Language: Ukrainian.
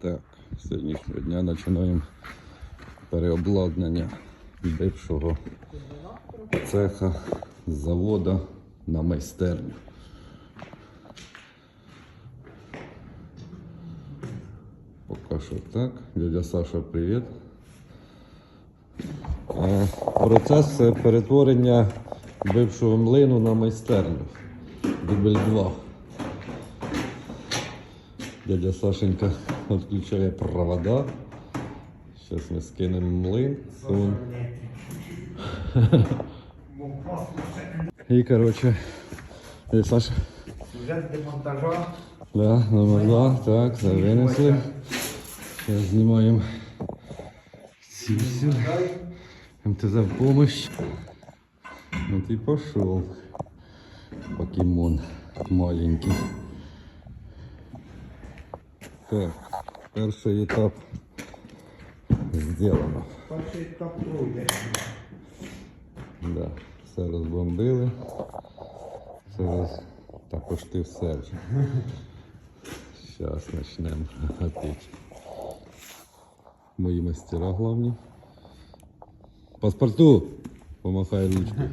Так, з сьогоднішнього дня починаємо переобладнання бившого цеха з завода на майстерню. Поки що так. Дядя Саша, привіт. Е, Процес перетворення бившого млину на майстерню. Дубль 2. Дядя Сашенька відключає провода. Зараз ми скинемо млин. Вон. І коротше, дядя Саша. Сюжет демонтажа. Да, номер два. Так, це винесли. Зараз знімаємо ці всі. МТЗ в помощь. Ну ты пошел. Покемон маленький. Так, перший етап сделано. Перший етап пройде. Да, все розбомбили. Це роз... також ти все вже. Зараз почнемо гатити. Мої мастера головні. Паспорту! Помахай ручкою.